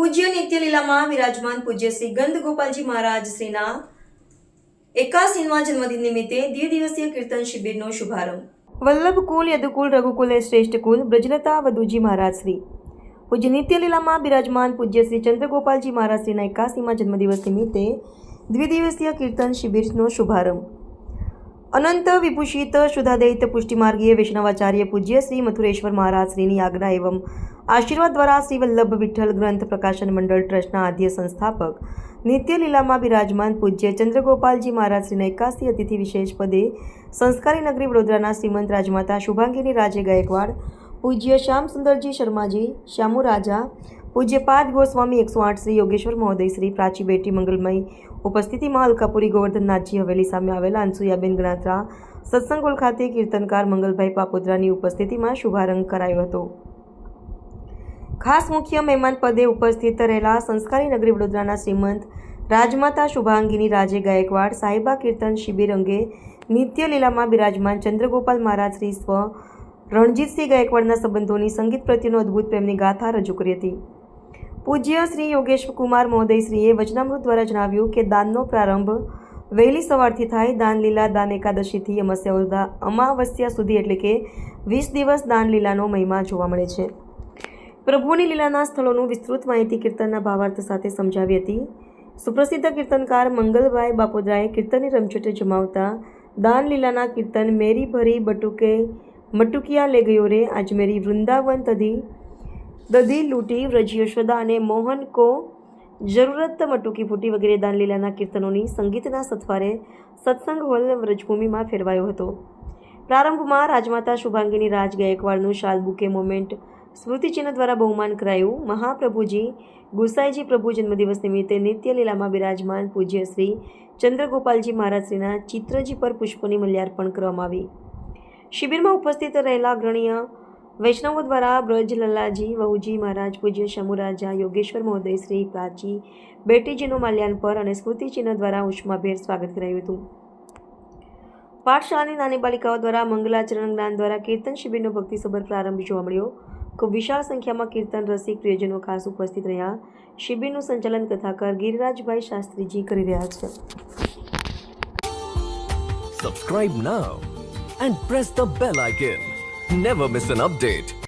પૂજ્ય નિત્યલીલામાં વિરાજમાન પૂજ્ય શ્રી ગંધ ગોપાલજી મહારાજ શ્રીના એકાસીમાં જન્મદિન નિમિત્તે દ્વિ દિવસીય કીર્તન શિબિરનો શુભારંભ. વલ્લભ કુલ, યદુકુલ, રઘુકુલ એ શ્રેષ્ઠ કુલ, બ્રજલતા, વધુજી મહારાજ શ્રી. પૂજ્ય નિત્યલીલામાં બિરાજમાન પૂજ્ય શ્રી ચંદ્રગોપાલજી મહારાજ શ્રીના એકાસીમાં જન્મદિવસ નિમિત્તે દ્વિદિવસીય કીર્તન શિબિરનો શુભારંભ. અનંત વિભૂષિત શુદ્ધાદૈત પુષ્ટિમાર્ગીય વૈષ્ણવાચાર્ય પૂજ્ય શ્રી મથુરેશ્વર મહારાજ શ્રીની આજ્ઞા એવં આશીર્વાદ દ્વારા શ્રી વિઠ્ઠલ ગ્રંથ પ્રકાશન મંડળ ટ્રસ્ટના આદ્ય સંસ્થાપક નિત્ય લીલામાં બિરાજમાન પૂજ્ય ચંદ્રગોપાલજી મહારાજ શ્રીના એકાસી અતિથિ વિશેષ પદે સંસ્કારી નગરી વડોદરાના શ્રીમંત રાજમાતા શુભાંગીની રાજે ગાયકવાડ, પૂજ્ય શ્યામ સુંદરજી શર્માજી, શ્યામુ રાજા, પૂજ્ય પાદ ગોસ્વામી એકસો આઠ શ્રી યોગેશ્વર મહોદય શ્રી પ્રાચી બેટી મંગલમય ઉપસ્થિતિમાં અલકાપુરી ગોવર્ધનનાથજી હવેલી સામે આવેલા અંસુયાબેન ગણાત્રા સત્સંગોલ ખાતે કીર્તનકાર મંગલભાઈ પાપોદરાની ઉપસ્થિતિમાં શુભારંભ કરાયો હતો. ખાસ મુખ્ય મહેમાન પદે ઉપસ્થિત રહેલા સંસ્કારી નગરી વડોદરાના શ્રીમંત રાજમાતા શુભાંગીની રાજે ગાયકવાડ સાહિબા કીર્તન શિબિર અંગે નિત્ય લીલામાં બિરાજમાન ચંદ્રગોપાલ મહારાજ શ્રી સ્વ રણજીતસિંહ ગાયકવાડના સંબંધોની સંગીત પ્રત્યેનો અદ્ભુત પ્રેમની ગાથા રજૂ કરી હતી. પૂજ્ય શ્રી યોગેશ કુમાર મહોદયશ્રીએ વચનામૃત દ્વારા જણાવ્યું કે દાનનો પ્રારંભ વહેલી સવારથી થાય દાનલીલા દાન એકાદશીથી અમાસ્યા અમાવસ્યા સુધી એટલે કે વીસ દિવસ દાનલીલાનો મહિમા જોવા મળે છે. પ્રભુની લીલાના સ્થળોનું વિસ્તૃત માહિતી કીર્તનના ભાવાર્થ સાથે સમજાવી હતી. સુપ્રસિદ્ધ કીર્તનકાર મંગલભાઈ બાપોદરાએ કીર્તનની રમઝટ જમાવતા દાન લીલાના કીર્તન મેરી ભરી બટુકે મટુકિયા લે ગયો રે. મેરી વૃંદાવન તધી દધી લૂંટી વ્રજ યશોદા અને મોહન કો જરૂરત મટુકી ફૂટી વગેરે દાનલીલાના કીર્તનોની સંગીતના સથવારે સત્સંગ હોલ વ્રજભૂમિમાં ફેરવાયો હતો. પ્રારંભમાં રાજમાતા શુભાંગીની રાજ ગાયકવાડનું શાલ બુકે મોમેન્ટ સ્મૃતિચિહ્ન દ્વારા બહુમાન કરાયું મહાપ્રભુજી. ગુસાઈજી પ્રભુ જન્મદિવસ નિમિત્તે નિત્ય લીલામાં બિરાજમાન પૂજ્ય શ્રી ચંદ્રગોપાલજી મહારાજશ્રીના ચિત્રજી પર પુષ્પોની મલ્યાર્પણ કરવામાં આવી. શિબિરમાં ઉપસ્થિત રહેલા અગ્રણીય વૈષ્ણવો દ્વારા બ્રજ લલ્લાજી વહુજી મહારાજ, પૂજ્ય શમુરાજા યોગેશ્વર મહોદય, શ્રી પ્રાચી બેટીજીનું માલ્યાર્પણ અને સ્મૃતિચિહ્ન દ્વારા ઉષ્માભેર સ્વાગત કરાયું હતું. પાઠશાળાની નાની બાલિકાઓ દ્વારા મંગલાચરણ જ્ઞાન દ્વારા કીર્તન શિબિરનો ભક્તિસભર પ્રારંભ જોવા મળ્યો. ખૂબ વિશાળ સંખ્યામાં કીર્તન રસિક પ્રિયજનો ખાસ ઉપસ્થિત રહ્યા. શિબિરનું સંચાલન કથાકાર ગિરિરાજભાઈ શાસ્ત્રીજી કરી રહ્યા છે. Subscribe now and press the bell icon never miss an update.